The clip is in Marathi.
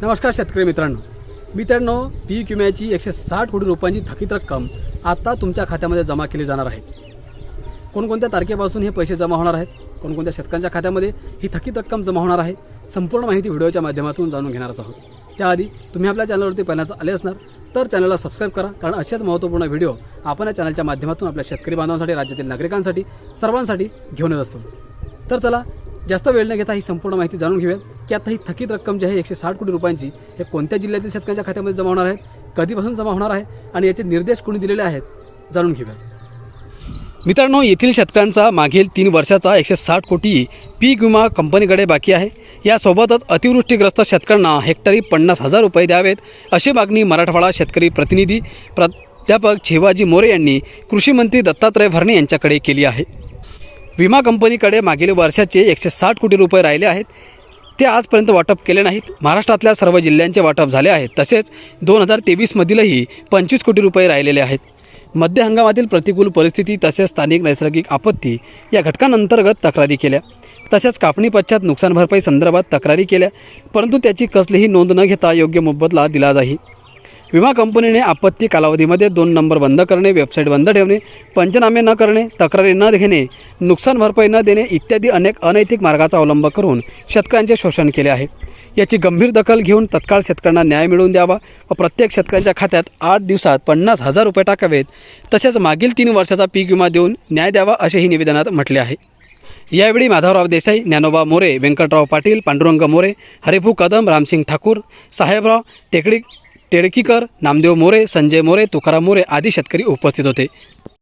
नमस्कार शेतकरी मित्रांनो. मित्रांनो पीक विम्याची एकशे साठ कोटी रुपयांची थकीत रक्कम आता तुमच्या खात्यामध्ये जमा केली जाणार आहे. कोणकोणत्या तारखेपासून हे पैसे जमा होणार आहेत? कोणकोणत्या शेतकऱ्यांच्या खात्यामध्ये ही थकीत रक्कम जमा होणार आहे? संपूर्ण माहिती व्हिडिओच्या माध्यमातून जाणून घेणारच आहोत. त्याआधी तुम्ही आपल्या चॅनलवरती पहिल्यांदा आले असणार तर चॅनलला सबस्क्राईब करा कारण अशाच महत्त्वपूर्ण व्हिडिओ आपण या चॅनलच्या माध्यमातून आपल्या शेतकरी बांधवांसाठी राज्यातील नागरिकांसाठी सर्वांसाठी घेऊन येत असतो. तर चला जास्त वेळ न घेता ही संपूर्ण माहिती जाणून घेऊयात की आता ही थकीत रक्कम जी आहे एकशे साठ कोटी रुपयांची हे कोणत्या जिल्ह्यातील शेतकऱ्यांच्या खात्यामध्ये जमा होणार आहे कधीपासून जमा होणार आहे आणि याचे निर्देश कोणी दिलेले आहेत जाणून घेऊयात. मित्रांनो येथील शेतकऱ्यांचा मागील तीन वर्षाचा एकशे साठ कोटी पीक विमा कंपनीकडे बाकी आहे. यासोबतच अतिवृष्टीग्रस्त शेतकऱ्यांना हेक्टरी पन्नास हजार रुपये द्यावेत अशी मागणी मराठवाडा शेतकरी प्रतिनिधी प्राध्यापक शिवाजी मोरे यांनी कृषी मंत्री दत्तात्रय भरणे यांच्याकडे केली आहे. विमा कंपनीकडे मागील वर्षाचे एकशे साठ कोटी रुपये राहिले आहेत. ते आजपर्यंत वाटप केले नाहीत. महाराष्ट्रातल्या सर्व जिल्ह्यांचे वाटप झाले आहेत तसेच दोन हजार तेवीसमधीलही पंचवीस कोटी रुपये राहिलेले आहेत. मध्य हंगामातील प्रतिकूल परिस्थिती तसेच स्थानिक नैसर्गिक आपत्ती या घटकांअंतर्गत तक्रारी केल्या. तसेच कापणी पश्चात नुकसान भरपाई संदर्भात तक्रारी केल्या. परंतु त्याची कसलीही नोंद न घेता योग्य मोबदला दिला नाही. विमा कंपनीने आपत्ती कालावधीमध्ये दोन नंबर बंद करणे वेबसाईट बंद ठेवणे पंचनामे न करणे तक्रारी न घेणे नुकसान भरपाई न देणे इत्यादी अनेक अनैतिक मार्गाचा अवलंब करून शेतकऱ्यांचे शोषण केले आहे. याची गंभीर दखल घेऊन तत्काळ शेतकऱ्यांना न्याय मिळवून द्यावा व प्रत्येक शेतकऱ्यांच्या खात्यात आठ दिवसात पन्नास हजार रुपये टाकावेत तसेच मागील तीन वर्षाचा पीक विमा देऊन न्याय द्यावा असेही निवेदनात म्हटले आहे. यावेळी माधवराव देसाई ज्ञानोबा मोरे व्यंकटराव पाटील पांडुरंग मोरे हरिभू कदम रामसिंग ठाकूर साहेबराव टेकडी टेळकीकर नामदेव मोरे संजय मोरे तुकाराम मोरे आदी शेतकरी उपस्थित होते.